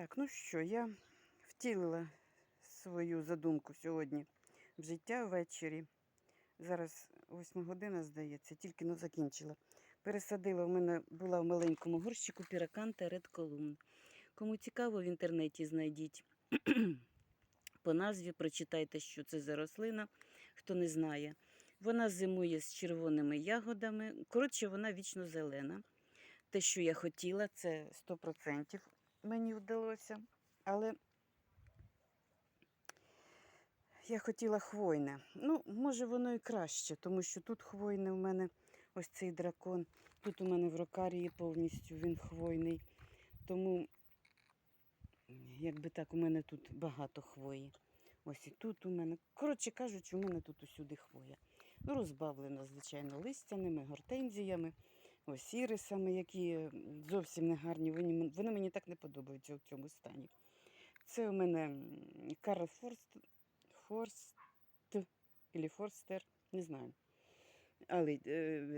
Так, ну що, я втілила свою задумку сьогодні в життя ввечері. Зараз 8 година, здається, тільки ну, закінчила. Пересадила в мене була в маленькому горщику піраканта Red Column. Кому цікаво, в інтернеті знайдіть. По назві прочитайте, що це за рослина, хто не знає. Вона зимує з червоними ягодами. Коротше, вона вічно зелена. Те, що я хотіла, це 100% мені вдалося. Але я хотіла хвойне. Ну, може, воно і краще, тому що тут хвойне в мене ось цей дракон. Тут у мене в рокарії повністю він хвойний. Тому, якби так, у мене тут багато хвої. Ось і тут у мене. Коротше кажучи, у мене тут усюди хвоя. Розбавлена, звичайно, листяними, гортензіями, ось ірисами, які зовсім не гарні. Вони, мені так не подобаються у цьому стані. Це у мене Карл Форст, Форст або Форстер, не знаю. Але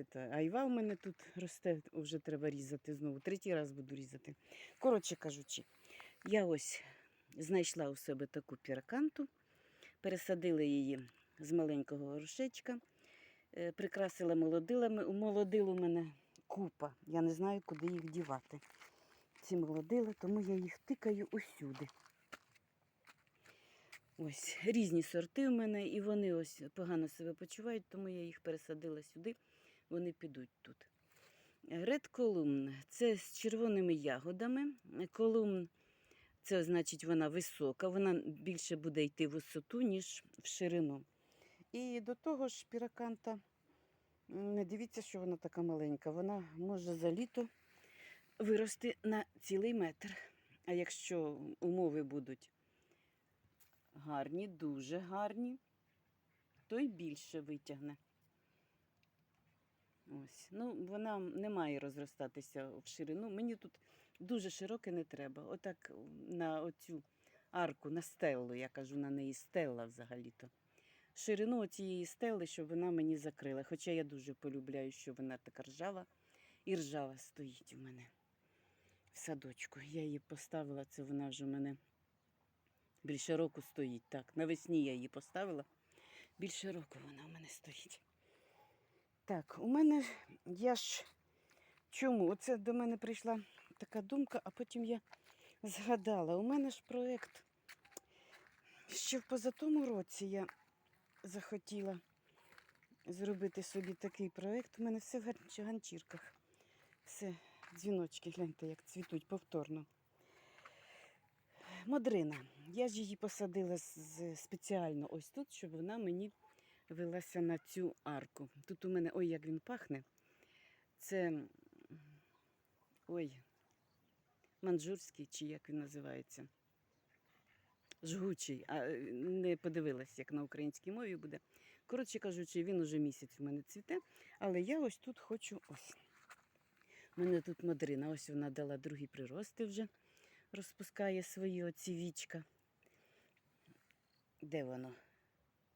це, айва у мене тут росте, вже треба різати знову. Третій раз буду різати. Коротше кажучи, я ось знайшла у себе таку піраканту, пересадила її з маленького горшечка, е, прикрасила молодилами. У молодил у мене купа. Я не знаю, куди їх дівати. Ці молодили, тому я їх тикаю усюди. Ось різні сорти у мене, і вони ось погано себе почувають, тому я їх пересадила сюди, вони підуть тут. Ред колумн це з червоними ягодами. Колумн це значить вона висока, вона більше буде йти в висоту, ніж в ширину. І до того ж, піраканта, не дивіться, що вона така маленька. Вона може за літо вирости на цілий метр. А якщо умови будуть гарні, дуже гарні, то й більше витягне. Ось. Ну, вона не має розростатися в ширину. Мені тут дуже широке не треба. Отак на оцю арку, на стелу, я кажу на неї стелла взагалі-то. Ширину цієї стели, щоб вона мені закрила. Хоча я дуже полюбляю, що вона така ржава і ржава стоїть у мене в садочку. Я її поставила, це вона вже у мене більше року стоїть. Так, навесні я її поставила. Більше року вона у мене стоїть. Так, у мене я ж чому? Оце до мене прийшла така думка, а потім я згадала. У мене ж проєкт. Ще в позатому році я захотіла зробити собі такий проєкт. У мене все в ган- ганчірках. Все, дзвіночки, гляньте, як цвітуть повторно. Модрина. Я ж її посадила спеціально ось тут, щоб вона мені велася на цю арку. Тут у мене, ой, як він пахне. Це ой, манджурський, чи як він називається. Жгучий, а е, не подивилась, як на українській мові буде. Коротше кажучи, він уже місяць у мене цвіте, але я ось тут хочу ось. У мене тут мадрина, ось вона дала другі прирости вже, розпускає свої оці вічка. Де воно?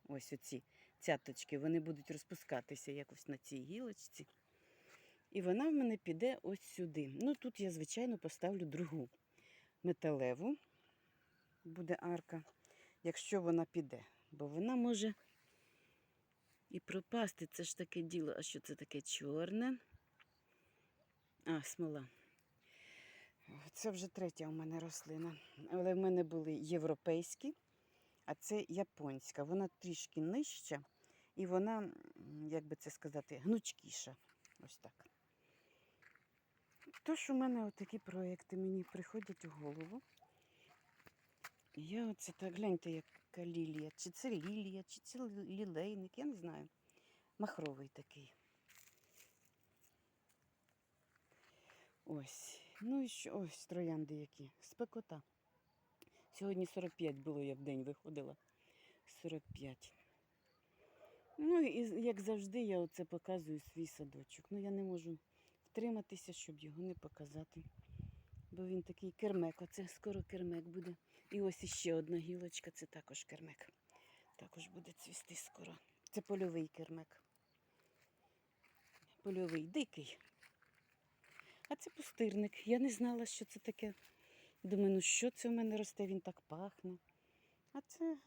Ось оці цяточки, вони будуть розпускатися якось на цій гілочці. І вона в мене піде ось сюди. Ну, тут я, звичайно, поставлю другу металеву, буде арка, якщо вона піде. Бо вона може і пропасти. Це ж таке діло. А що це таке чорне? А, смола. Це вже третя у мене рослина. Але в мене були європейські, а це японська. Вона трішки нижча і вона, як би це сказати, гнучкіша. Ось так. Тож у мене такі проекти мені приходять у голову. Я оце так гляньте, яка лілія. Чи це лілія, чи це лілейник, я не знаю. Махровий такий. Ось. Ну і що? Ось троянди які. Спекота. Сьогодні 45 було, я в день виходила. 45. Ну і як завжди, я оце показую свій садочок. Ну я не можу втриматися, щоб його не показати. Бо він такий кермек, оце скоро кермек буде. І ось іще одна гілочка, це також кермек. Також буде цвісти скоро. Це польовий кермек. Польовий, дикий. А це пустирник. Я не знала, що це таке Думаю, ну що це в мене росте, він так пахне. А це,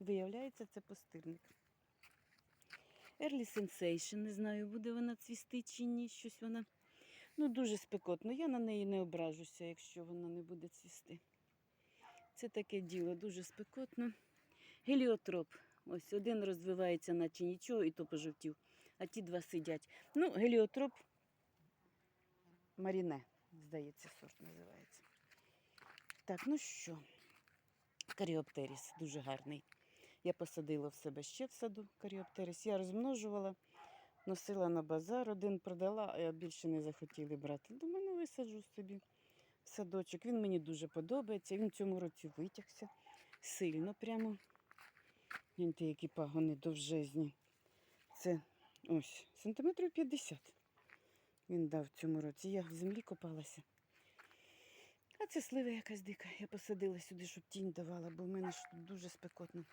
виявляється, це пустирник. Early Sensation, не знаю, буде вона цвісти чи ні, щось вона. Ну, дуже спекотно. Я на неї не ображуся, якщо вона не буде цвісти. Це таке діло, дуже спекотно. Геліотроп. Ось один розвивається, наче нічого, і то пожовтів, а ті два сидять. Ну, геліотроп Маріне, здається, сорт називається. Так, ну що, каріоптеріс дуже гарний. Я посадила в себе ще в саду каріоптеріс. Я розмножувала, носила на базар, один продала, а більше не захотіли брати. Думаю, ну висаджу собі в садочок. Він мені дуже подобається. Він в цьому році витягся сильно прямо. Гляньте, які пагони довжезні. Це ось сантиметрів 50 він дав в цьому році. Я в землі копалася. А це слива якась дика. Я посадила сюди, щоб тінь давала, бо в мене ж тут дуже спекотно.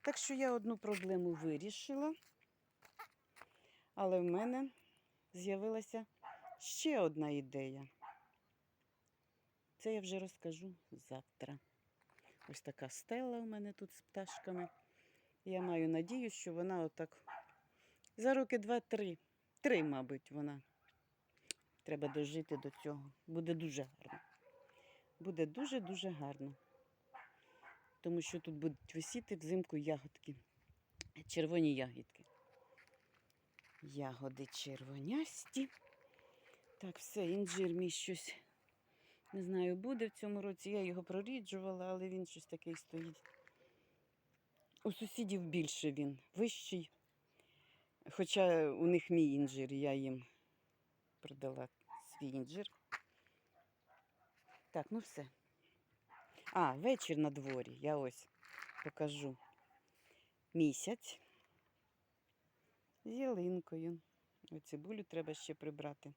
Так що я одну проблему вирішила. Але в мене з'явилася ще одна ідея. Це я вже розкажу завтра. Ось така стела у мене тут з пташками. Я маю надію, що вона отак за роки два-три. Три, мабуть, вона. Треба дожити до цього. Буде дуже гарно. Буде дуже-дуже гарно. Тому що тут будуть висіти взимку ягодки. Червоні ягідки. Ягоди червонясті. Так, все, інжир мій щось. Не знаю, буде в цьому році. Я його проріджувала, але він щось такий стоїть. У сусідів більше він, вищий. Хоча у них мій інжир, я їм продала свій інжир. Так, ну все. А, вечір на дворі. Я ось покажу. Місяць з ялинкою. Цибулю треба ще прибрати.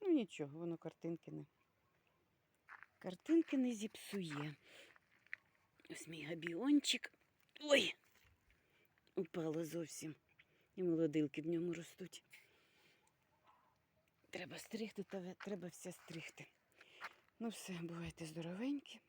Ну нічого, воно картинки не. Картинки не зіпсує. Ось мій габіончик. Ой! Упало зовсім. І молодилки в ньому ростуть. Треба стригти, треба все стригти. Ну все, бувайте здоровенькі.